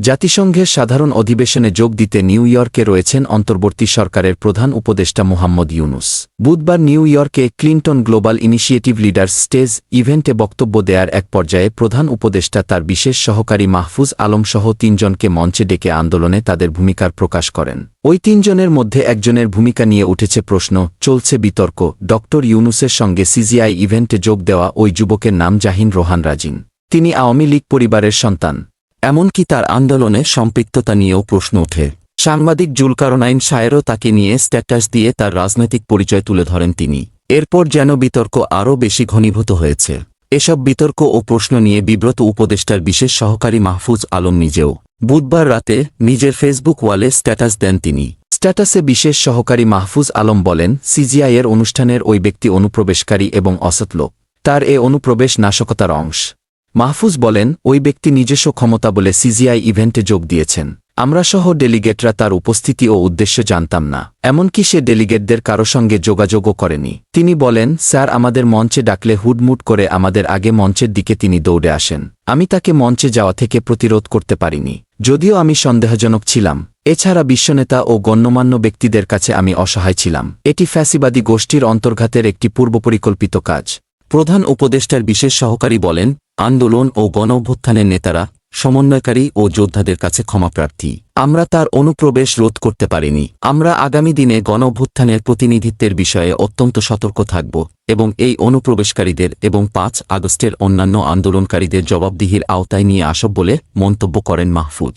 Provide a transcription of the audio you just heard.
জাতিসংঘের সাধারণ অধিবেশনে যোগ দিতে নিউ ইয়র্কে রয়েছেন অন্তর্বর্তী সরকারের প্রধান উপদেষ্টা মোহাম্মদ ইউনুস। বুধবার নিউ ইয়র্কে Clinton Global Initiative leader stage ইভেন্টে বক্তব্য দেয়ার এক পর্যায়ে প্রধান উপদেষ্টা তার বিশেষ সহকারী মাহফুজ আলমসহ তিনজনকে মঞ্চে ডেকে আন্দোলনে তাদের ভূমিকার প্রকাশ করেন। ওই তিনজনের মধ্যে একজনের ভূমিকা নিয়ে উঠেছে প্রশ্ন, চলছে বিতর্ক, ড. ইউনুসের সঙ্গে সিজিআই ইভেন্টে যোগ দেওয়া ওই যুবকের নাম জাহিন রোহান রাজিন। তিনি আওয়ামী লীগ পরিবারের সন্তান। এমনকি তার আন্দোলনে সম্পৃক্ততা নিয়েও প্রশ্ন ওঠে। সাংবাদিক জুলকারনাইন শায়েরও তাকে নিয়ে স্ট্যাটাস দিয়ে তার রাজনৈতিক পরিচয় তুলে ধরেন তিনি। এরপর যেন বিতর্ক আরও বেশি ঘনীভূত হয়েছে। এসব বিতর্ক ও প্রশ্ন নিয়ে বিব্রত উপদেষ্টার বিশেষ সহকারী মাহফুজ আলম নিজেও। বুধবার রাতে নিজের ফেসবুক ওয়ালে স্ট্যাটাস দেন তিনি। স্ট্যাটাসে বিশেষ সহকারী মাহফুজ আলম বলেন সিজিআইয়ের অনুষ্ঠানের ওই ব্যক্তি অনুপ্রবেশকারী এবং অসৎ লোক। তার এ অনুপ্রবেশ নাশকতার অংশ। মাহফুজ বলেন, ওই ব্যক্তি নিজস্ব ক্ষমতা বলে সিজিআই ইভেন্টে যোগ দিয়েছেন। আমরা সহ ডেলিগেটরা তার উপস্থিতি ও উদ্দেশ্য জানতাম না। এমনকি সে ডেলিগেটদের কারও সঙ্গে যোগাযোগও করেনি। তিনি বলেন, স্যার, আমাদের মঞ্চে ডাকলে হুডমুট করে আমাদের আগে মঞ্চের দিকে তিনি দৌড়ে আসেন। আমি তাকে মঞ্চে যাওয়া থেকে প্রতিরোধ করতে পারিনি। যদিও আমি সন্দেহজনক ছিলাম। এছাড়া বিশ্বনেতা ও গণ্যমান্য ব্যক্তিদের কাছে আমি অসহায় ছিলাম। এটি ফ্যাসিবাদী গোষ্ঠীর অন্তর্ঘাতের একটি পূর্বপরিকল্পিত কাজ। প্রধান উপদেষ্টার বিশেষ সহকারী বলেন আন্দোলন ও গণভ্যুত্থানের নেতারা, সমন্বয়কারী ও যোদ্ধাদের কাছে ক্ষমাপ্রার্থী আমরা তার অনুপ্রবেশ রোধ করতে পারিনি। আমরা আগামী দিনে গণভ্যুত্থানের প্রতিনিধিত্বের বিষয়ে অত্যন্ত সতর্ক থাকব এবং এই অনুপ্রবেশকারীদের এবং পাঁচ আগস্টের অন্যান্য আন্দোলনকারীদের জবাবদিহির আওতায় নিয়ে আসব বলে মন্তব্য করেন মাহফুজ।